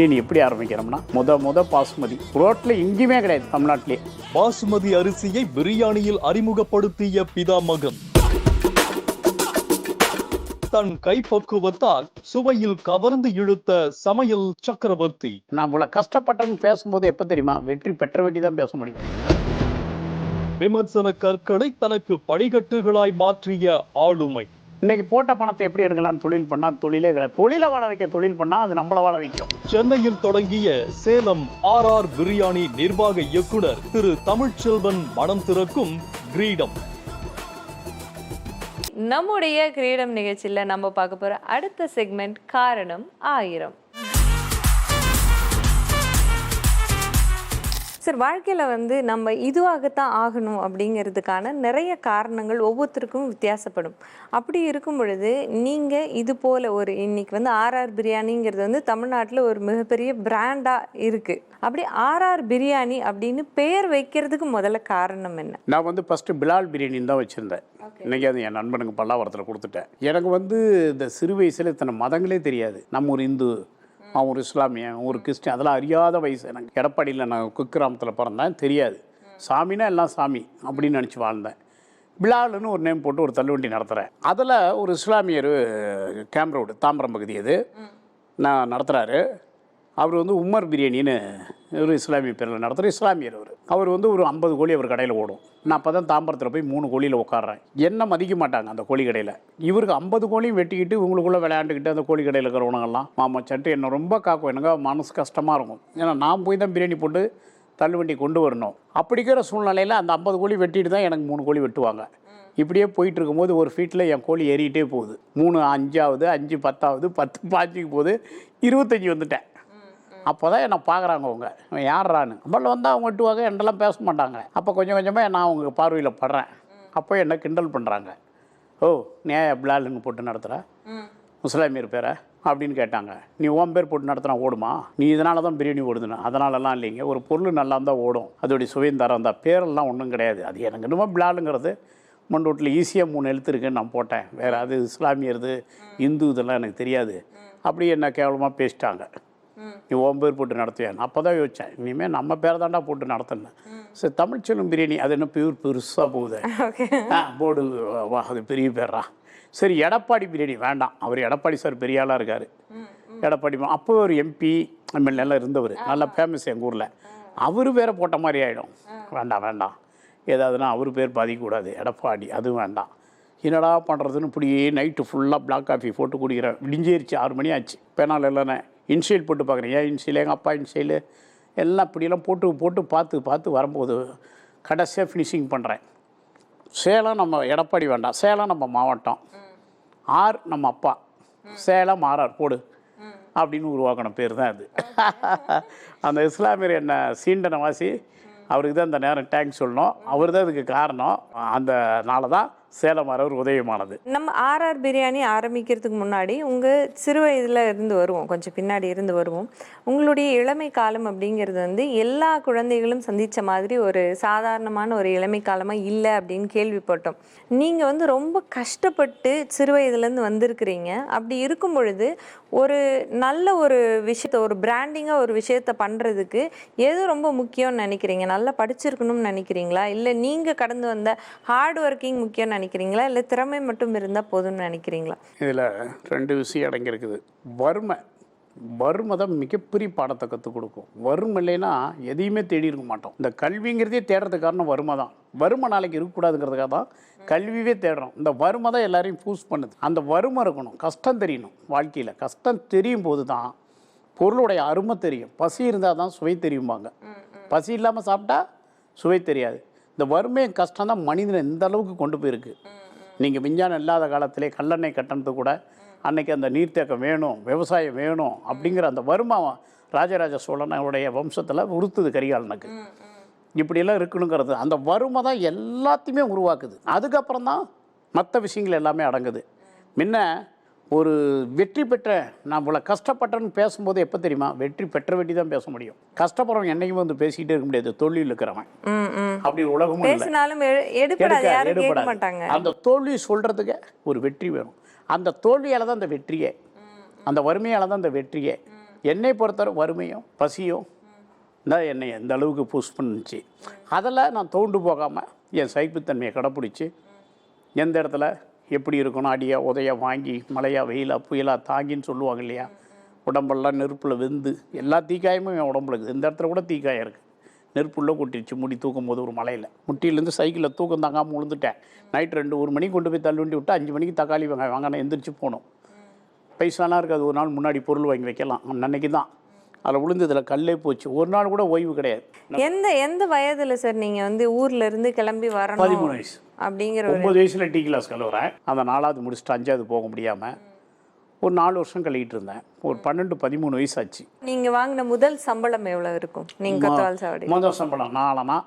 பிரியாணி எப்படி ஆரம்பிக்கிறோம்னா முத முத பாசுமதி. ரோட்டில் எங்கேயுமே கிடையாது தமிழ்நாட்டிலே. பாசுமதி அரிசியை பிரியாணியில் அறிமுகப்படுத்திய பிதா மகன் தன் கைப்பக்குவத்தால் சுவையில் கவர்ந்து இழுத்த சமையல் சக்கரவர்த்தி. நான் இவ்வளோ கஷ்டப்பட்டேன்னு பேசும்போது எப்போ தெரியுமா? வெற்றி பெற்ற வேண்டி தான் பேச முடியும். விமர்சன கற்களை தனக்கு படிக்கட்டுகளாய் மாற்றிய ஆளுமை. இன்னைக்கு போட்ட பணத்தை எப்படி எடுக்கலாம் தொழில் பண்ணால் தொழிலே கிடையாது. தொழிலை வாழ வைக்க தொழில் பண்ணால் அது நம்மளை வாழ வைக்கும். சென்னையில் தொடங்கிய சேலம் ஆர் ஆர் பிரியாணி நிர்வாக இயக்குனர் திரு தமிழ்ச்செல்வன் மனம் திறக்கும் கிரீடம். நம்முடைய கிரீடம் நிகழ்ச்சியில் நம்ம பார்க்க போகிற அடுத்த செக்மெண்ட் காரணம் ஆயிரம். சார் வாழ்க்கையில் வந்து நம்ம இதுவாகத்தான் ஆகணும் அப்படிங்கிறதுக்கான நிறைய காரணங்கள் ஒவ்வொருத்தருக்கும் வித்தியாசப்படும். அப்படி இருக்கும் பொழுது நீங்கள் இது போல் ஒரு இன்னைக்கு வந்து ஆர்ஆர் பிரியாணிங்கிறது வந்து தமிழ்நாட்டில் ஒரு மிகப்பெரிய பிராண்டாக இருக்குது அப்படி ஆர்ஆர் பிரியாணி அப்படின்னு பெயர் வைக்கிறதுக்கு முதல்ல காரணம் என்ன? நான் வந்து ஃபஸ்ட்டு பிலால் பிரியாணின்னு தான் வச்சுருந்தேன். இன்னைக்கு அது என் நண்பனுக்கு பல்லாவரத்தில் கொடுத்துட்டேன். எனக்கு வந்து இந்த சிறு வயசில் இத்தனை மதங்களே தெரியாது. நம்ம ஒரு இந்து அவன் ஒரு இஸ்லாமியன் ஒரு கிறிஸ்டின் அதெல்லாம் அறியாத வயசு எனக்கு. எடப்பாடியில் நான் குக்கிராமத்தில் பிறந்தேன். தெரியாது. சாமினா எல்லாம் சாமி அப்படின்னு நினச்சி வாழ்ந்தேன். பிலாலுன்னு ஒரு நேம் போட்டு ஒரு தள்ளுவண்டி நடத்துகிறேன் அதில் ஒரு இஸ்லாமியர் கேம்ரோடு தாம்பரம் பகுதி அது. நான் நடத்துகிறாரு அவர் வந்து உம்மர் பிரியாணின்னு ஒரு இஸ்லாமிய பேரில் நடத்துகிற இஸ்லாமியர் அவர். அவர் வந்து ஒரு ஐம்பது கோழி அவர் கடையில் ஓடும். நான் அப்போ தான் தாம்பரத்தில் போய் மூணு கோழியில் உட்காடுறேன் என்ன மதிக்க மாட்டாங்க அந்த கோழி கடையில். இவருக்கு ஐம்பது கோழியும் வெட்டிக்கிட்டு இவங்களுக்குள்ளே விளையாண்டுக்கிட்டு அந்த கோழி கடையில் இருக்கிறவனுங்கெல்லாம் மாமா சட்டு என்ன ரொம்ப காக்கும். எனக்கு மனசு கஷ்டமாக இருக்கும். ஏன்னா நான் போய் தான் பிரியாணி போட்டு தள்ளுவண்டி கொண்டு வரணும். அப்படி இருக்கிற சூழ்நிலையில் அந்த ஐம்பது கோழி வெட்டிட்டு தான் எனக்கு மூணு கோழி வெட்டுவாங்க. இப்படியே போயிட்டு இருக்கும்போது ஒரு ஃபீட்டில் என் கோழி ஏறிக்கிட்டே போகுது. மூணு அஞ்சாவது அஞ்சு பத்தாவது பத்து பாஞ்சுக்கு போகுது. இருபத்தஞ்சி வந்துட்டேன். அப்போ தான் என்னை பார்க்குறாங்க அவங்க. இவன் யார்றான்னு. நம்மள வந்து அவங்க விட்டுவாங்க என்னெல்லாம் பேச மாட்டாங்க. அப்போ கொஞ்சம் கொஞ்சமாக நான் அவங்க பார்வையில் படுறேன். அப்போ என்னை கிண்டல் பண்ணுறாங்க ஓ நியாய பிளாலுன்னு போட்டு நடத்துகிற முஸ்லாமியர் பேரை? அப்படின்னு கேட்டாங்க. நீ உன் பேர் போட்டு நடத்தினா ஓடுமா? நீ இதனால தான் பிரியாணி ஓடுதுன்னு. அதனாலலாம் இல்லைங்க. ஒரு பொருள் நல்லா இருந்தால் ஓடும். அதோடைய சுவையும் தரம் தான் பேரெல்லாம் ஒன்றும் கிடையாது. அது எனக்கு என்னமோ பிளாலுங்கிறது மண்டோட்டில் ஈஸியாக மூணு எழுத்து இருக்குன்னு நான் போட்டேன். வேறு அது இஸ்லாமியர்து இந்து இதெல்லாம் எனக்கு தெரியாது. அப்படி என்ன கேவலமாக பேசிட்டாங்க. நீ உன் பேர் போட்டு நடத்துவேன் அப்போ தான் யோசித்தேன் இனிமேல் நம்ம பேர் தாண்டா போட்டு நடத்தினேன் சரி தமிழ்ச்செல்வம் பிரியாணி அது என்ன பேர் பெருசாக போகுது. ஆ போர்டு வா அது பெரிய பேர்ரா. சரி எடப்பாடி பிரியாணி வேண்டாம். அவர் எடப்பாடி சார் பெரிய ஆளாக இருக்கார். எடப்பாடி அப்போ ஒரு எம்பி எம்எல்ஏ எல்லாம் இருந்தவர். நல்லா ஃபேமஸ் எங்கள் ஊரில். அவர் பேரை போட்ட மாதிரி ஆகிடும் வேண்டாம் வேண்டாம். ஏதாவதுனா அவர் பேர் பாதிக்கக்கூடாது. எடப்பாடி அதுவும் வேண்டாம். என்னடா பண்ணுறதுன்னு இப்படியே நைட்டு ஃபுல்லாக பிளாக் காஃபி போட்டு குடிக்கிறேன். விடிஞ்சிருச்சு ஆறு மணி ஆச்சு. பேனால் இல்லைண்ணே இன்ஷியல் போட்டு பார்க்குறேன். ஏன் இன்ஷியல் எங்கள் அப்பா இன்ஷியல் எல்லாம் இப்படியெல்லாம் போட்டு போட்டு பார்த்து பார்த்து வரும்போது கடைசியாக ஃபினிஷிங் பண்ணுறேன் சேலம் நம்ம எடப்பாடி வேண்டாம். சேலம் நம்ம மாவட்டம். ஆர் நம்ம அப்பா. சேலம் ஆர்ஆர் போடு. அப்படின்னு உருவாக்கின பேர் தான் அது. அந்த இஸ்லாமியர் என்ன சீண்டனை வாசி அவருக்கு தான் இந்த நேரம் டேங்க் சொல்லணும். அவர் தான் இதுக்கு காரணம். அந்த நாளை தான் சேலம் அரவர் உதயமானது. நம்ம ஆர்ஆர் பிரியாணி ஆரம்பிக்கிறதுக்கு முன்னாடி உங்கள் சிறு வயதில் இருந்து வருவோம். கொஞ்சம் பின்னாடி இருந்து வருவோம். உங்களுடைய இளமை காலம் அப்படிங்கிறது வந்து எல்லா குழந்தைகளும் சந்தித்த மாதிரி ஒரு சாதாரணமான ஒரு இளமை காலமாக இல்லை அப்படின்னு கேள்விப்பட்டோம். நீங்கள் வந்து ரொம்ப கஷ்டப்பட்டு சிறு வயதுலேருந்து வந்திருக்கிறீங்க. அப்படி இருக்கும் பொழுது ஒரு நல்ல ஒரு விஷயத்த ஒரு பிராண்டிங்காக ஒரு விஷயத்த பண்ணுறதுக்கு எது ரொம்ப முக்கியம்னு நினைக்கிறீங்க? நல்லா படிச்சிருக்கணும்னு நினைக்கிறீங்களா? இல்லை நீங்கள் கடந்து வந்த ஹார்ட் ஒர்க்கிங் முக்கியம்னு நினைக்கிறீங்களா? இல்லை திறமை மட்டும் இருந்தால் போதும்னு நினைக்கிறீங்களா? இதில் ரெண்டு விஷயம் அடங்கியிருக்குது. வறுமை. வறுமை தான் மிகப்பெரிய பாடத்தை கற்றுக் கொடுக்கும். வறுமை இல்லைன்னா எதையுமே தேடி இருக்க மாட்டோம். இந்த கல்விங்கிறதே தேடுறதுக்கு காரணம் வறுமை தான். வறுமை நாளைக்கு இருக்கக்கூடாதுங்கிறதுக்காக தான் கல்வியே தேடுறோம். இந்த வறுமை தான் எல்லாரையும் பூஸ் பண்ணுது. அந்த வறுமை இருக்கணும். கஷ்டம் தெரியணும் வாழ்க்கையில். கஷ்டம் தெரியும் போது தான் பொருளுடைய அருமை தெரியும். பசி இருந்தால் தான் சுவை தெரியும்பாங்க. பசி இல்லாமல் சாப்பிட்டா சுவை தெரியாது. இந்த வறுமையும் கஷ்டம் தான் மனிதனை இந்த அளவுக்கு கொண்டு போயிருக்கு. நீங்கள் விஞ்ஞானம் இல்லாத காலத்திலே கல்லெண்ணெய் கட்டணத்து கூட அன்னைக்கு அந்த நீர்த்தேக்கம் வேணும் விவசாயம் வேணும் அப்படிங்கிற அந்த வறுமை ராஜராஜ சோழனுடைய வம்சத்தில் உறுத்துது கரிகாலனுக்கு. இப்படியெல்லாம் இருக்கணுங்கிறது அந்த வறுமை தான் எல்லாத்தையுமே உருவாக்குது. அதுக்கப்புறம் தான் மற்ற விஷயங்கள் எல்லாமே அடங்குது. முன்ன ஒரு வெற்றி பெற்ற நான் இவ்வளோ கஷ்டப்பட்டேன்னு பேசும்போது எப்போ தெரியுமா? வெற்றி பெற்ற வெட்டி தான் பேச முடியும். கஷ்டப்படுறவன் என்னைக்கும் வந்து பேசிக்கிட்டே இருக்க முடியாது. தொழில் இருக்கிறவன். அப்படி உலகமும் எடு- எடுப்படாது. அந்த தோல்வி சொல்கிறதுக்கு ஒரு வெற்றி வேணும். அந்த தோல்வியால் தான் அந்த வெற்றியே. அந்த வறுமையால் தான் அந்த வெற்றியே. என்னை பொறுத்தவரை வறுமையும் பசியும் தான் என்னை எந்த அளவுக்கு புஷ் பண்ணுச்சு. அதில் நான் தோண்டு போகாமல் என் சைப்புத்தன்மையை கடைப்பிடிச்சி எந்த இடத்துல எப்படி இருக்கணும்? அடியாக உதையாக வாங்கி மழையாக வெயிலாக புயலாக தாங்கின்னு சொல்லுவாங்க இல்லையா? உடம்பெல்லாம் நெருப்பில் வெந்து எல்லா தீக்காயமும் என் உடம்புல இருக்குது. இந்த இடத்துல கூட தீக்காயம் இருக்குது நெருப்புள்ளே கொட்டிடுச்சு முடி தூக்கும் போது ஒரு மலையில். முட்டியிலேருந்து சைக்கிளில் தூக்கம் தாங்காமல் விழுந்துட்டேன் நைட் ரெண்டு ஒரு மணிக்கு கொண்டு போய் தள்ளுண்டி விட்டு அஞ்சு மணிக்கு தக்காளி வெங்காயம் வாங்க நான் எந்திரிச்சு போகணும் பைசாலாம் இருக்காது. ஒரு நாள் முன்னாடி பொருள் வாங்கி வைக்கலாம். அன்னைக்கு தான். அதில் விழுந்ததில் கல்லே போச்சு. ஒரு நாள் கூட ஓய்வு கிடையாது. எந்த எந்த வயதுல சார் நீங்க வந்து ஊர்ல இருந்து கிளம்பி வரணும் பதிமூணு வயசு. அப்படிங்கிற ஒம்பது வயசில் டீ கிளாஸ் கழுவுறேன். அந்த நாலாவது முடிச்சுட்டு அஞ்சாவது போக முடியாமல் ஒரு நாலு வருஷம் கழுவிட்டு இருந்தேன். ஒரு பன்னெண்டு பதிமூணு வயசு ஆச்சு. நீங்க வாங்கின முதல் சம்பளம் எவ்வளவு இருக்கும்? நீங்க கொத்தவால் சாவடி. முதல் சம்பளம் நாலனா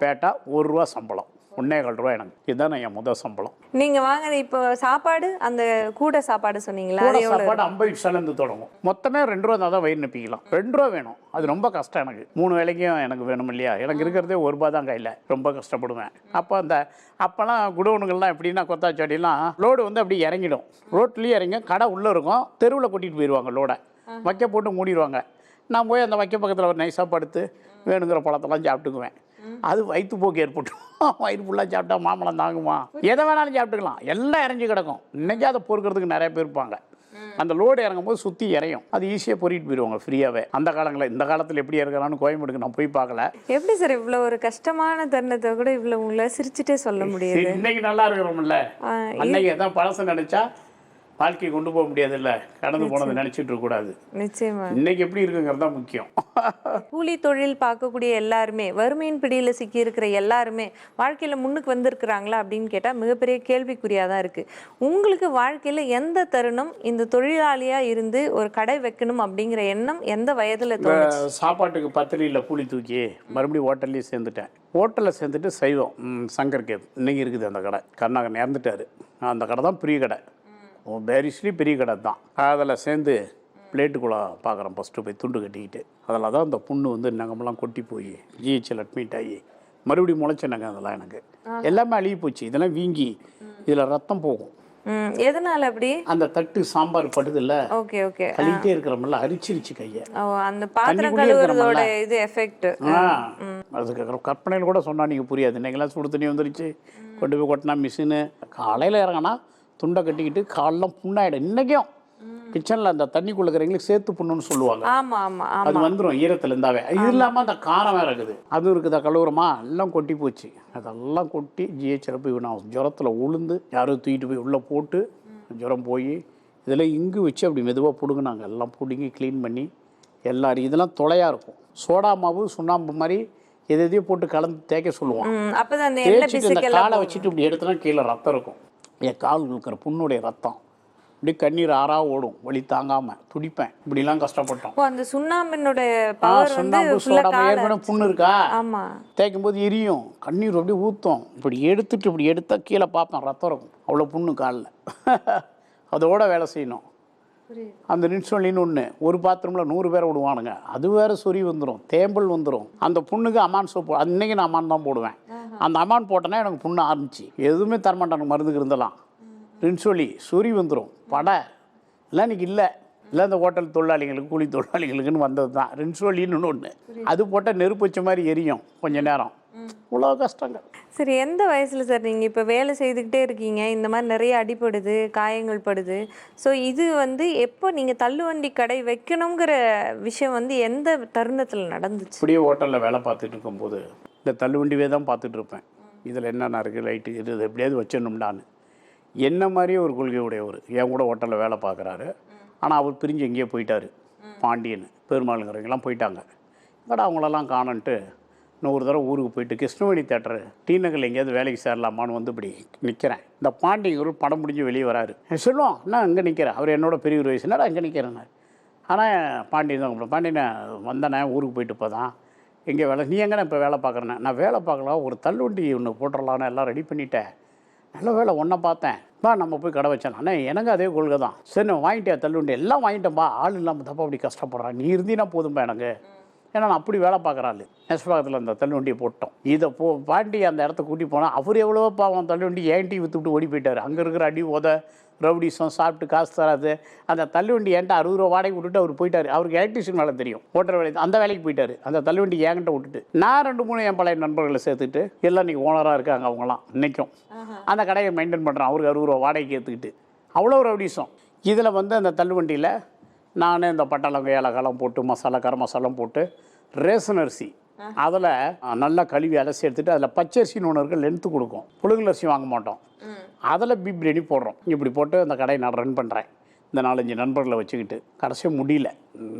பேட்டா ஒரு ரூபா சம்பளம். ஒன்னே கால் ரூபா எனக்கு. இதுதான் என் முதல் சம்பளம். நீங்க வாங்குற இப்போ சாப்பாடு அந்த கூட சாப்பாடு சொன்னீங்களா? சாப்பாடு ஐம்பது பைசாலேருந்து தொடங்கும். மொத்தமே ரெண்டு ரூபா தான் வயிறு நிப்பிக்கலாம். ரெண்டு ரூபா வேணும். அது ரொம்ப கஷ்டம் எனக்கு. மூணு வேலைக்கும் எனக்கு வேணும் இல்லையா? எனக்கு இருக்கிறதே ஒரு ரூபா தான் கையில். ரொம்ப கஷ்டப்படுவேன். அப்போ அந்த அப்போல்லாம் குடோனுங்கள்லாம் எப்படின்னா கொத்தாச்சாடிலாம் லோடு வந்து அப்படி இறங்கிடும். ரோட்லேயே இறங்க கடை உள்ளே இருக்கும். தெருவில் கொட்டிட்டு போயிடுவாங்க லோடை வைக்க போட்டு மூடிடுவாங்க. நான் போய் அந்த வைக்க பக்கத்தில் ஒரு நைஸாக படுத்து வேணுங்கிற பழத்தெல்லாம் சாப்பிட்டுக்குவேன். அது வயிற்று போக்கு ஏற்பட்டுரும். வயிறு ஃபுல்லாக சாப்பிட்டா மாம்பழம் தாங்குமா? எதை வேணாலும் சாப்பிட்டுக்கலாம். எல்லாம் இறஞ்சி கிடக்கும். இன்னைக்கு அதை பொறுக்கிறதுக்கு நிறைய பேர் இருப்பாங்க. அந்த லோடு இறங்கும் போது சுற்றி இறையும். அது ஈஸியாக பொறிட்டு போயிடுவாங்க ஃப்ரீயாகவே அந்த காலங்களில் இந்த காலத்தில் எப்படி இருக்கலாம்னு கோயம்பேடுக்கு நான் போய் பார்க்கல. எப்படி சார் இவ்வளவு ஒரு கஷ்டமான தருணத்தை கூட இவ்வளவு உங்களை சிரிச்சுட்டே சொல்ல முடியுது? இன்னைக்கு நல்லா இருக்கிறோம்ல. அன்னைக்கு எதாவது பழசை நினைச்சா வாழ்க்கையை கொண்டு போக முடியாதுல்ல? கடந்து போனதை நினைச்சிட்டு இருக்கக்கூடாது நிச்சயமா. இன்னைக்கு எப்படி இருக்குங்கிறது தான் முக்கியம். கூலி தொழில் பார்க்கக்கூடிய எல்லாருமே வறுமையின் பிடியில் சிக்கி இருக்கிற எல்லாருமே வாழ்க்கையில முன்னுக்கு வந்திருக்கிறாங்களா அப்படின்னு கேட்டா மிகப்பெரிய கேள்விக்குறியா தான் இருக்கு. உங்களுக்கு வாழ்க்கையில எந்த தருணம் இந்த தொழிலாளியா இருந்து ஒரு கடை வைக்கணும் அப்படிங்கிற எண்ணம் எந்த வயதுல சாப்பாட்டுக்கு பத்திரியில் கூலி தூக்கி மறுபடியும் ஹோட்டல்லையே சேர்ந்துட்டேன். ஹோட்டலில் சேர்ந்துட்டு சைவம் ம், சங்கர் கேப். இன்னைக்கு இருக்குது அந்த கடை. கருணாகரன் இறந்துட்டாரு. அந்த கடை தான் பெரிய கடை. பேரிஸ்லி பெரிய கடை தான். அதில் சேர்ந்து பிளேட்டுக்குள்ளே பார்க்குறேன் ஃபஸ்ட்டு போய் துண்டு கட்டிக்கிட்டு. அதில் தான் அந்த புண்ணு வந்து நகமெல்லாம் கொட்டி போய் ஜிஹெச்சில் அட்மிட் ஆகி மறுபடியும் முளைச்சேனங்க அதெல்லாம் எனக்கு. எல்லாமே அழுகி போச்சு. இதெல்லாம் வீங்கி இதில் ரத்தம் போகும். எதனால அப்படி? அந்த தட்டு சாம்பார் படுதில்ல. Okay okay. கழுவிட்டே இருக்கிறோம்ல அரிச்சிருச்சு கையை. அந்த பாத்திரம் கழுவுறதோட இது எஃபெக்ட் அதுக்கு கற்பனையில் கூட சொன்னால் நீங்கள் புரியாது. இன்னைக்கெல்லாம் சுடு தண்ணி வந்துருச்சு. கொண்டு போய் கொட்டினா மிஷினு காலையில் இறங்கினா துண்டை கட்டிக்கிட்டு காலெல்லாம் புண்ணாயிடும். இன்றைக்கும் கிச்சனில் அந்த தண்ணிக்குள்ள இருக்கிறவங்களுக்கு சேர்த்து புண்ணுன்னு சொல்லுவாங்க. அது வந்துடும் ஈரத்தில் இருந்தாவே. இது இல்லாமல் அந்த காரம் வேறு இருக்குது. அதுவும் இருக்குதா கழுவுறமா எல்லாம் கொட்டி போச்சு. அதெல்லாம் கொட்டி ஜிஹெச்சில் போய் நான் ஜுரத்தில் உளுந்து யாரோ தூக்கிட்டு போய் உள்ளே போட்டு ஜுரம் போய் இதெல்லாம் இங்கு வச்சு அப்படி மெதுவாக பிடுங்கினாங்க. எல்லாம் பிடுங்கி க்ளீன் பண்ணி எல்லாரும் இதெல்லாம் துளையாக இருக்கும். சோடா மாவு சுண்ணாம்பு மாதிரி எது எதையோ போட்டு கலந்து தேய்க்க சொல்லுவான். ம் அப்பதான் அந்த எண்ணெய் தேய்ச்சிட்டு இந்த பிசுக்கெல்லாம் காலை வச்சுட்டு இப்படி எடுத்தனா கீழே ரத்தம் இருக்கும். என் கால் இருக்கிற புண்ணுடைய ரத்தம். இப்படி கண்ணீர் ஆறா ஓடும். வலி தாங்காமல் துடிப்பேன். இப்படிலாம் கஷ்டப்பட்டோம். அந்த சுண்ணாம்பினோட ஆ, பவர் வந்து சுண்ணாம்பு ஃபுல்லா சோடா கால ஏற்கனவே புண்ணு இருக்கா? தேய்க்கும் போது எரியும். கண்ணீர் அப்படியே ஊற்றும் இப்படி எடுத்துட்டு இப்படி எடுத்தா கீழே பார்ப்பேன். ரத்தம் இருக்கும். அவ்வளோ புண்ணு காலில். அதோட வேலை செய்யணும். அந்த நின்சொல்லின்னு ஒன்று ஒரு பாத்ரூமில் நூறு பேரை விடுவானுங்க. அது வேற சொறி வந்துடும் தேம்பல் வந்துடும் அந்த புண்ணுக்கு அமான் சோப்பு அன்னைக்கு நான் அமான் தான் போடுவேன். அந்த அமான் போட்டேன்னா எனக்கு புண்ணு ஆரம்பிச்சு. எதுவுமே தரமாட்டாங்க மருந்துக்கு இருந்தலாம் ரின்சொலி சொறி வந்துடும் படை. எல்லாம் இன்னைக்கு இல்லை. இல்லை இந்த ஹோட்டல் தொழிலாளிகளுக்கு கூலி தொழிலாளிகளுக்குன்னு வந்தது தான். ரின்சொலின்னு ஒன்று அது போட்டால் நெருப்பு வச்ச மாதிரி எரியும் கொஞ்ச நேரம். இவ்வளோ கஷ்டங்கள். சரி எந்த வயசுல சார் நீங்க இப்ப வேலை செய்துக்கிட்டே இருக்கீங்க? இந்த மாதிரி நிறைய அடிபடுது காயங்கள் படுது. ஸோ இது வந்து எப்போ நீங்க தள்ளுவண்டி கடை வைக்கணுங்கிற விஷயம் வந்து எந்த தருணத்துல நடந்துச்சு? இப்படியே ஹோட்டலில் வேலை பார்த்துட்டு இருக்கும்போது இந்த தள்ளுவண்டிவே தான் பார்த்துட்டு இருப்பேன். இதில் என்னென்ன இருக்குது லைட்டு இது எப்படியாவது வச்சிடணும்டான்னு. என்ன மாதிரியே ஒரு கொள்கை உடையவர் என் கூட ஹோட்டலில் வேலை பார்க்குறாரு. ஆனால் அவர் பிரிஞ்சு எங்கேயோ போயிட்டார். பாண்டியன் பெருமாளுங்கிறவங்கெல்லாம் போயிட்டாங்க. எங்கடா அவங்களெல்லாம் காணன்ட்டு நூறு தடவை ஊருக்கு போயிட்டு கிருஷ்ணவேணி தேட்டரு டி நகரில் எங்கேயாவது வேலைக்கு சேரலாமான்னு வந்து இப்படி நிற்கிறேன் இந்த பாண்டியன் படம் முடிஞ்சு வெளியே வராரு. சொல்லுவோம் நான் இங்கே நிற்கிறேன் அவர் என்னோட பெரிய ஒரு வயசுனா அங்கே நிற்கிறேன் நிற்கிறேன்னு ஆனால் பாண்டியன் தான் பாண்டியனை பாண்டியனே வந்தேனே ஊருக்கு போயிட்டு இப்போ தான். எங்கே வேலை? நீ எங்கே இப்போ வேலை பார்க்குறேன் நான் வேலை பார்க்கலாம் ஒரு தள்ளுவண்டி ஒன்று போட்டுடலான்னு எல்லாம் ரெடி பண்ணிட்டேன். நல்ல வேலை ஒன்றை பார்த்தேன். பா நம்ம போய் கடை வச்சலாம். அண்ணே எனக்கு அதே கொள்கை தான். சரி நான் வாங்கிட்டே தள்ளுண்டு. எல்லாம் வாங்கிட்டேன்பா ஆள் இல்லாமல் தப்பா அப்படி கஷ்டப்படுறான். நீ இருந்தீனா போதும்பா எனக்கு. ஏன்னா நான் அப்படி வேலை பார்க்குறாள் நெசப்பாக்கத்தில் அந்த தள்ளுவண்டியை போட்டோம். இதை போ பாண்டி அந்த இடத்த கூட்டி போனால் அவர் எவ்வளோ பாவம் தள்ளுவண்டி ஏன்ட்டி விற்றுவிட்டு ஓடி போயிட்டார்? அங்கே இருக்கிற அடி உத ரவுடிசம் சாப்பிட்டு காசு தராது. அந்த தள்ளுவண்டி என்கிட்ட அறுபது ரூபா வாடகை விட்டுட்டு அவர் போயிட்டார். அவருக்கு எலக்ட்ரிஷியன் வேலை தெரியும். ஓட்டுற வேலை அந்த வேலைக்கு போயிட்டார். அந்த தள்ளுவண்டி என்கிட்ட விட்டுட்டு. நான் ரெண்டு மூணு என் பழைய நண்பர்களை சேர்த்துட்டு எல்லாம் இன்றைக்கி ஓனராக இருக்காங்க அவங்களாம் இன்றைக்கும் அந்த கடையை மெயின்டைன் பண்ணுறேன் அவருக்கு அறுபது ரூபா வாடகைக்கு ஏற்றுக்கிட்டு அவ்வளோ ரவுடிசம். இதில் வந்து அந்த தள்ளுவண்டியில் நானே இந்த பட்டலங்க ஏலக்காலம் போட்டு மசாலா கரம் மசாலாம் போட்டு ரேஷன் அரிசி அதில் நல்லா கழுவி அலசி எடுத்துட்டு அதில் பச்சரிசின்னு ஒன்று இருக்குது லென்த்து கொடுக்கும். புழுங்கல் அரிசி வாங்க மாட்டோம். அதில் பீப் பிரியாணி போடுறோம். இப்படி போட்டு அந்த கடையை நான் ரன் பண்ணுறேன் இந்த நாலஞ்சு நண்பர்களை வச்சுக்கிட்டு. கடைசியாக முடியல.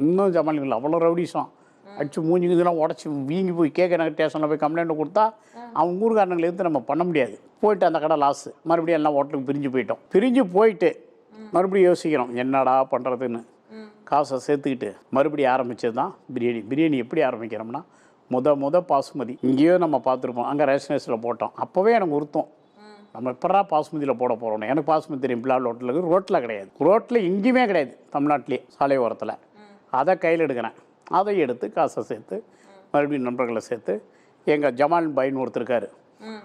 இன்னும் ஜமாலிகள் அவ்வளோ ரவுடிசம் அடிச்சு மூஞ்சி இதெல்லாம் உடச்சி வீங்கி போய் கேட்க நகர் ஸ்டேஷனில் போய் கம்ப்ளைண்ட் கொடுத்தா அவங்க ஊருக்காரங்களை எடுத்து நம்ம பண்ண முடியாது. போயிட்டு அந்த கடை லாஸு மறுபடியும் எல்லாம் ஹோட்டலுக்கு பிரிஞ்சு போயிட்டோம். பிரிஞ்சு போயிட்டு மறுபடியும் யோசிக்கிறோம் என்னடா பண்ணுறதுன்னு காசை சேர்த்துக்கிட்டு மறுபடியும் ஆரம்பிச்சது தான் பிரியாணி பிரியாணி எப்படி ஆரம்பிக்கிறோம்னா முத முத பாசுமதி. இங்கேயோ நம்ம பார்த்துருப்போம். அங்கே ரேஷனேஸில் போட்டோம். அப்போவே எனக்கு உருத்தம் நம்ம எப்படா பாசுமதியில் போட போகிறோம் எனக்கு பாசுமதி தெரியும். பிளால் ஹோட்டலில் ரோட்டில் கிடையாது. ரோட்டில் எங்கேயுமே கிடையாது. தமிழ்நாட்டிலே சாலை ஓரத்தில் அதை கையில் எடுக்கிறேன். அதை எடுத்து காசை சேர்த்து மறுபடியும் நண்பர்களை சேர்த்து எங்கள் ஜமால் பைன்னு ஒருத்தருக்காரு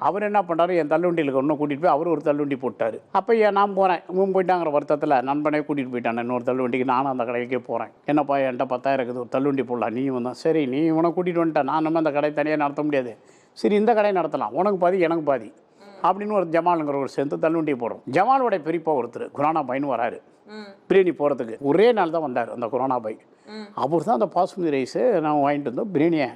அவர் என்ன பண்ணுறாரு என் தள்ளுவண்டியில் ஒன்றும் கூட்டிகிட்டு போய் அவர் ஒரு தள்ளுவண்டி போட்டார். அப்போ ஏன் நான் போகிறேன் இவன் போயிட்டாங்கிற வருத்தத்தில் நண்பனே கூட்டிகிட்டு போயிட்டான் இன்னொரு தள்ளுவண்டிக்கு நானும் அந்த கடைக்கே போகிறேன் என்னப்பா என்கிட்ட பத்தாயிரம் இருக்குது ஒரு தள்ளுவண்டி போடலாம். நீ வந்தான் சரி நீ இவனை கூட்டிகிட்டு வந்துட்டேன் நான் நம்ம அந்த கடை தனியாக நடத்த முடியாது. சரி இந்த கடையை நடத்தலாம். உனக்கு பாதி எனக்கு பாதி. அப்படின்னு ஒரு ஜமாலுங்கிற ஒரு சேர்ந்து தள்ளுவண்டியை போடுறோம். ஜமாலோட பெரியப்பா ஒருத்தர் குரானா பையன் வராரு. பிரியாணி போகிறதுக்கு ஒரே நாள் தான் வந்தார் அந்த கொரோனா பை. அவர் தான் அந்த பாசுமதி ரைஸு நான் வாங்கிட்டு வந்தோம். பிரியாணியை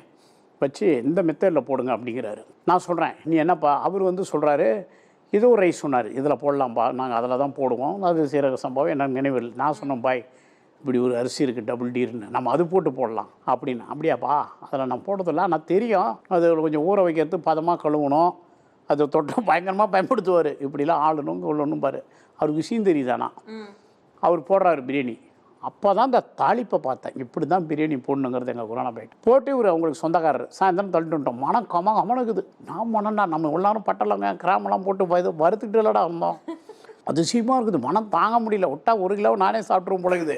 வச்சு இந்த மெத்தடில் போடுங்க அப்படிங்கிறாரு. நான் சொல்கிறேன் நீ என்னப்பா? அவர் வந்து சொல்கிறாரு இது ஒரு ரைஸ் சொன்னார். இதில் போடலாம்ப்பா நாங்கள் அதில் தான் போடுவோம். அது சீரக சம்பவம். எனக்கு நினைவில் நான் சொன்னேன் பாய் இப்படி ஒரு அரிசி இருக்குது டபுள் டீர்னு நம்ம அது போட்டு போடலாம். அப்படின்னு. அப்படியாப்பா அதில் நான் போடுறதில்ல. ஆனால் தெரியும். அது கொஞ்சம் ஊற வைக்கிறது பதமாக கழுவணும். அது தொட்டு பயங்கரமாக பயன்படுத்துவார். இப்படிலாம் ஆளணும் கொள்ளணும் பாரு அவருக்கு விஷயம் தெரியுதானா அவர் போடுறாரு பிரியாணி. அப்போ தான் இந்த தாளிப்பை பார்த்தேன். இப்படி தான் பிரியாணி போடணுங்கிறது எங்கள் குரானா போயிட்டு. போட்டு ஒரு அவங்களுக்கு சொந்தக்காரர். சாயந்தரம் தள்ளிட்டு வந்துட்டோம் மனம் கம கமனுக்குது நான் மனம்டா நம்ம எல்லாரும் பட்டலங்க கிராமெல்லாம் போட்டு இது வறுத்துக்கிட்டு இல்லடா இருந்தோம் அதிசயமாக இருக்குது. மனம் தாங்க முடியல. விட்டா ஒரு கிலோ நானே சாப்பிட்ருவோம் போலக்குது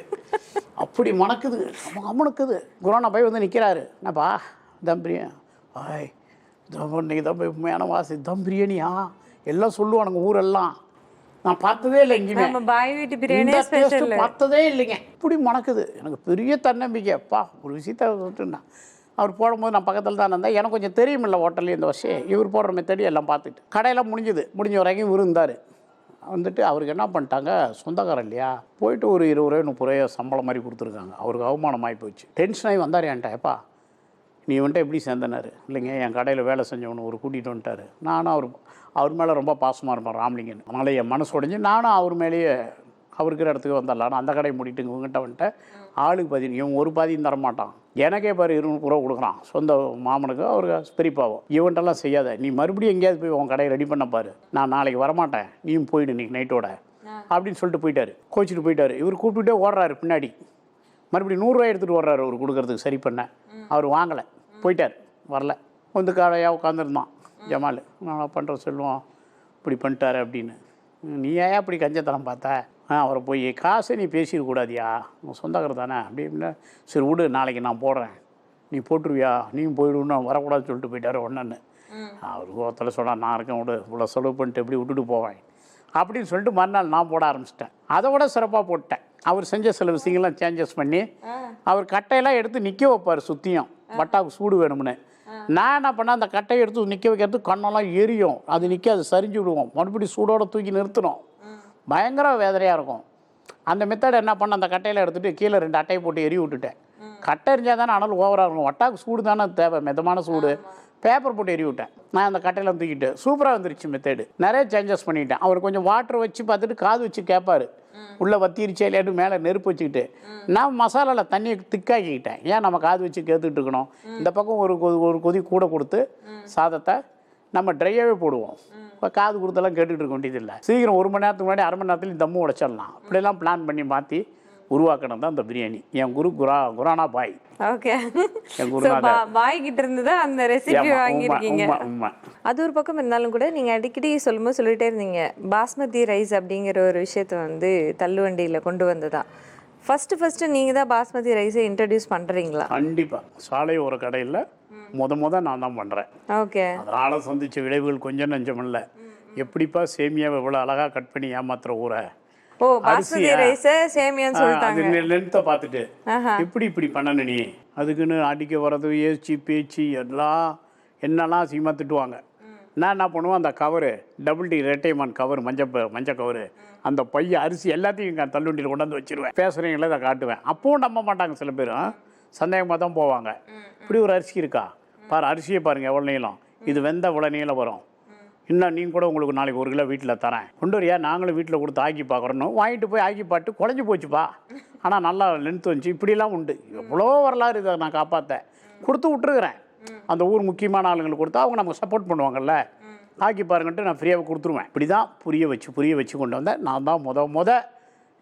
அப்படி மணக்குது. கம கமனுக்குது குரானா போய் வந்து நிற்கிறாரு என்னப்பா தம் பிரியாணி ஆய் தம் இன்னைக்கு தம் உண்மையான வாசி தம் பிரியாணியா? எல்லாம் சொல்லுவானுங்க ஊரெல்லாம். நான் பார்த்ததே இல்லை எங்கேயுமே பாய் வீட்டு பிரியாணி பார்த்ததே இல்லைங்க. இப்படி மணக்குது. எனக்கு பெரிய தன்னம்பிக்கை. அப்பா ஒரு விஷயத்த விட்டுனா அவர் போடும்போது நான் பக்கத்தில் தான் இருந்தேன். எனக்கு கொஞ்சம் தெரியுமில்ல ஹோட்டல்ல இந்த வருஷம். இவர் போடுற மெத்தடி எல்லாம் பார்த்துட்டு. கடையெல்லாம் முடிஞ்சுது. முடிஞ்ச வரைக்கும் இவர் இருந்தார். வந்துட்டு அவருக்கு என்ன பண்ணிட்டாங்க? சொந்தக்காரன் இல்லையா? போயிட்டு ஒரு இருபது ரூபாய் முப்பது ரூபாய் சம்பளம் மாதிரி கொடுத்துருக்காங்க. அவருக்கு அவமானமாகி போச்சு. டென்ஷன் ஆகி வந்தார் என்கிட்ட. எப்பா நீ வந்துட்டு எப்படி சேர்ந்தனாரு? இல்லைங்க என் கடையில் வேலை செஞ்சவனு ஒரு கூட்டிகிட்டு வந்துட்டார். நானும் அவர் அவர் மேலே ரொம்ப பாசமாக இருப்பேன் ராமலிங்கன். அதனால் என் மனசு உடைஞ்சு நானும் அவர் மேலேயே அவர் இருக்கிற இடத்துக்கு வந்துடலாம் நான் அந்த கடையை மூடிட்டு இவங்ககிட்ட வந்துட்டேன். ஆளுக்கு பாதி இவன் ஒரு பாதியும் தரமாட்டான். எனக்கே பாரு இருநூறு ரூபா கொடுக்குறான். சொந்த மாமனுக்கு அவருக்கு பெரியப்பாவோ இவன்ட்டெல்லாம் செய்யாத. நீ மறுபடியும் எங்கேயாவது போய் உன் கடையை ரெடி பண்ண பாரு. நான் நாளைக்கு வரமாட்டேன். நீயும் போயிடு இன்னைக்கு நைட்டோட அப்படின்னு சொல்லிட்டு போயிட்டாரு. கோச்சிட்டு போயிட்டாரு. இவர் கூப்பிட்டுட்டே ஓடுறாரு பின்னாடி. மறுபடியும் நூறுரூவா எடுத்துகிட்டு வர்றாரு அவர் கொடுக்கறதுக்கு சரி பண்ண. அவர் வாங்கலை. போயிட்டார். வரல. வந்து கடையாக உட்காந்துருந்தான் ஜமால். நான் பண்ணுற சொல்லுவோம். இப்படி பண்ணிட்டாரு அப்படின்னு. நீ ஏன் அப்படி கஞ்சத்தனம் பார்த்த? ஆ அவரை போய் காசை நீ பேசிடக்கூடாதியா உன் சொந்தக்காரர் தானே? அப்படி இப்படின்னா சரி விடு நாளைக்கு நான் போடுறேன். நீ போட்டுருவியா? நீயும் போயிடுன்னு வரக்கூடாதுன்னு சொல்லிட்டு போயிட்டாரு ஒன்றுன்னு அவர் கோவத்தில் சொன்னார் நான் இருக்கேன் விடு. இவ்வளோ செலவு பண்ணிட்டு எப்படி விட்டுட்டு போவேன் அப்படின்னு சொல்லிட்டு மறுநாள் நான் போட ஆரம்பிச்சிட்டேன். அதை விட சிறப்பாக போட்டேன். அவர் செஞ்ச சில விஷயங்கள்லாம் சேஞ்சஸ் பண்ணி அவர் கட்டையெல்லாம் எடுத்து நிற்க வைப்பார் சுற்றியும் பட்டாவுக்கு சூடு வேணும்னு. நான் என்ன பண்ணேன் அந்த கட்டையை எடுத்து நிற்க வைக்கிறது கண்ணெல்லாம் எரியும். அது நிற்க அது சரிஞ்சு விடுவோம். மறுபடியும் சூடோட தூக்கி நிறுத்தணும். பயங்கர வேதனையாக இருக்கும். அந்த மெத்தட் என்ன பண்ண அந்த கட்டையில் எடுத்துகிட்டு கீழே ரெண்டு அட்டையை போட்டு எரி விட்டுட்டேன். கட்டை எரிஞ்சால் தானே அனல் ஓவராக இருக்கும். ஒட்டாக்கு சூடு தானே தேவை மிதமான சூடு. பேப்பர் போட்டு எறி விட்டேன். நான் அந்த கட்டையில் தூக்கிட்டு சூப்பராக வந்துருச்சு மெத்தேடு நிறைய சேஞ்சஸ் பண்ணிட்டேன். அவர் கொஞ்சம் வாட்டர் வச்சு பார்த்துட்டு காது வச்சு கேட்பாரு உள்ளே வத்திருச்சே இல்லையாட்டு மேலே நெருப்பு வச்சுக்கிட்டு. நான் மசாலாவில் தண்ணியை திக்காக்கிக்கிட்டேன். ஏன் நம்ம காது வச்சு கேட்டுக்கிட்டு இருக்கணும்? இந்த பக்கம் ஒரு கொதி ஒரு கொதி கூட கொடுத்து சாதத்தை நம்ம ட்ரையாகவே போடுவோம். இப்போ காது கொடுத்தெல்லாம் கேட்டுட்டு இருக்க வேண்டியதில்லை. சீக்கிரம் ஒரு மணி நேரத்துக்கு முன்னாடி அரை மணி நேரத்துலையும் தம்மு உடைச்சிடலாம். அப்படியெல்லாம் பிளான் பண்ணி மாற்றி உருவாக்கணும் தான் இந்த பிரியாணி. என் குரு குரா குரானா பாய். ஓகே. என் குருநாதர். பாய் கிட்ட இருந்து தான் அந்த ரெசிபி வாங்கியிருக்கீங்க? அது ஒரு பக்கம் இருந்தாலும் கூட நீங்கள் அடிக்கடி சொல்லும்போது சொல்லிட்டே இருந்தீங்க. பாஸ்மதி ரைஸ் அப்படிங்கிற ஒரு விஷயத்த வந்து தள்ளுவண்டியில் கொண்டு வந்ததா? ஃபர்ஸ்ட் ஃபர்ஸ்ட் நீங்க தான் பாஸ்மதி ரைஸை இன்ட்ரடியூஸ் பண்றீங்களா? கண்டிப்பாக சாலை ஒரு கடையில் முத முத நான் தான் பண்ணுறேன் ஓகே. அதனால் சந்திச்ச விளைவுகள் கொஞ்சம் நஞ்சம் இல்லை. எப்படிப்பா சேமியாவை இவ்வளோ அழகாக கட் பண்ணி ஏமாத்துற ஊரை? ஓ பாஸ்மதி? ரைஸை சேமியான்னு சொல்லிட்டாங்க. அது லென்த்தை பார்த்துட்டு ஆஹா. எப்படி இப்படி பண்ணனு நீ? அதுக்குன்னு அடிக்க வர்றது ஏச்சி பேச்சு எல்லாம் என்னெல்லாம் சீமா திட்டுவாங்க. நான் என்ன பண்ணுவேன்? அந்த கவரு டபுள் டி ரெட்டைமான் கவர் மஞ்சள் மஞ்சள் கவரு அந்த பைய அரிசி எல்லாத்தையும் இங்கே தள்ளுண்டியில் கொண்டாந்து வச்சிருவேன். பேசுகிறீங்களே அதை காட்டுவேன். அப்பவும் நம்ப மாட்டாங்க சில பேர். சந்தேகமாக தான் போவாங்க. இப்படி ஒரு அரிசி இருக்கா? பாரு அரிசியை பாருங்கள் எவ்வளோ நீளம்? இது வெந்த இவ்வளோ நீளம் வரும். இன்னும் நீங்கள் கூட உங்களுக்கு நாளைக்கு ஒரு கிலோ வீட்டில் தரேன். கொண்டு வரியா? நாங்களும் வீட்டில் கொடுத்து ஆக்கி பார்க்குறோன்னு வாங்கிட்டு போய் ஆக்கி பாட்டு குழஞ்சி போச்சுப்பா. ஆனால் நல்லா லென்த் வந்துச்சு. இப்படிலாம் உண்டு. எவ்வளோ வரலாறு இதை நான் காப்பாற்றேன் கொடுத்து விட்டுருக்குறேன். அந்த ஊர் முக்கியமான ஆளுங்களுக்கு கொடுத்தா அவங்க நமக்கு சப்போர்ட் பண்ணுவாங்கல்ல. ஆக்கி பாருங்கன்ட்டு நான் ஃப்ரீயாக கொடுத்துருவேன். இப்படி தான் புரிய வச்சு புரிய வச்சு கொண்டு வந்தேன். நான் தான் முத முத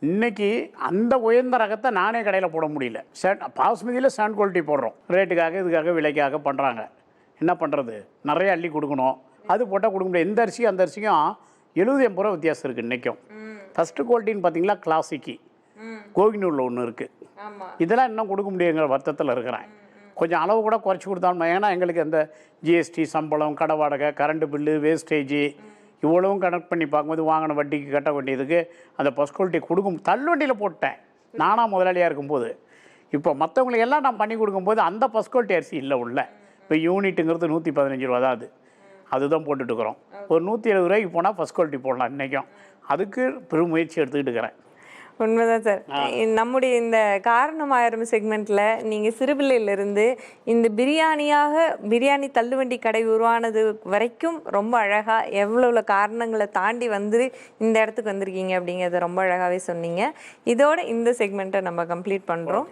இன்னைக்கு அந்த உயர்ந்த ரகத்தை நானே கடையில் போட முடியல. சேன் பாஸ்மதியில் சேண்ட் குவாலிட்டி போடுறோம். ரேட்டுக்காக இதுக்காக விலைக்காக பண்ணுறாங்க என்ன பண்ணுறது நிறைய அள்ளி கொடுக்கணும். அது போட்டால் கொடுக்க முடியாது. எந்த அரிசியும் அந்த அரிசியும் எழுபது எண்பது ரூபா வித்தியாசம் இருக்குது இன்றைக்கும் ஃபஸ்ட்டு குவாலிட்டின்னு பார்த்தீங்களா கிளாசிக்கி கோகினூரில் ஒன்று இருக்குது இதெல்லாம் இன்னும் கொடுக்க முடியுங்கிற வருத்தத்தில் இருக்கிறேன். கொஞ்சம் அளவு கூட குறைச்சி கொடுத்தாலும் ஏன்னா எங்களுக்கு அந்த ஜிஎஸ்டி சம்பளம் கடை வாடகை கரண்ட் பில்லு வேஸ்டேஜ் இவ்வளவும் கனெக்ட் பண்ணி பார்க்கும்போது வாங்கின வட்டிக்கு கட்ட வேண்டியதுக்கு அந்த பஸ்குவாலிட்டி கொடுக்கும் தள்ளுவண்டியில் போட்டேன். நானாக முதலாளியாக இருக்கும்போது. இப்போ மற்றவங்களுக்கு எல்லாம் நான் பண்ணி கொடுக்கும்போது அந்த பஸ்குவாலிட்டி அரிசி இல்லை உள்ள. இப்போ யூனிட்டுங்கிறது நூற்றி பதினஞ்சு ரூபா தான் அது. அதுதான் போட்டுட்டு இருக்கிறோம் ஒரு நூற்றி எழுபது ரூபாய்க்கு போனால் ஃபஸ்ட் குவாலிட்டி போடலாம் இன்றைக்கும் அதுக்கு பெரும் முயற்சி எடுத்துக்கிட்டு இருக்கிறேன் உண்மைதான் சார் நம்முடைய இந்த காரணம் ஆயிரம் செக்மெண்ட்ல நீங்க சிறுபிள்ளையில இருந்து இந்த பிரியாணியாக பிரியாணி தள்ளுவண்டி கடை உருவானது வரைக்கும் ரொம்ப அழகா எவ்வளவு காரணங்களை தாண்டி வந்து இந்த இடத்துக்கு வந்திருக்கீங்க அப்படிங்கறத ரொம்ப அழகாவே சொன்னீங்க. இதோட இந்த செக்மெண்ட்டை நம்ம கம்ப்ளீட் பண்றோம்.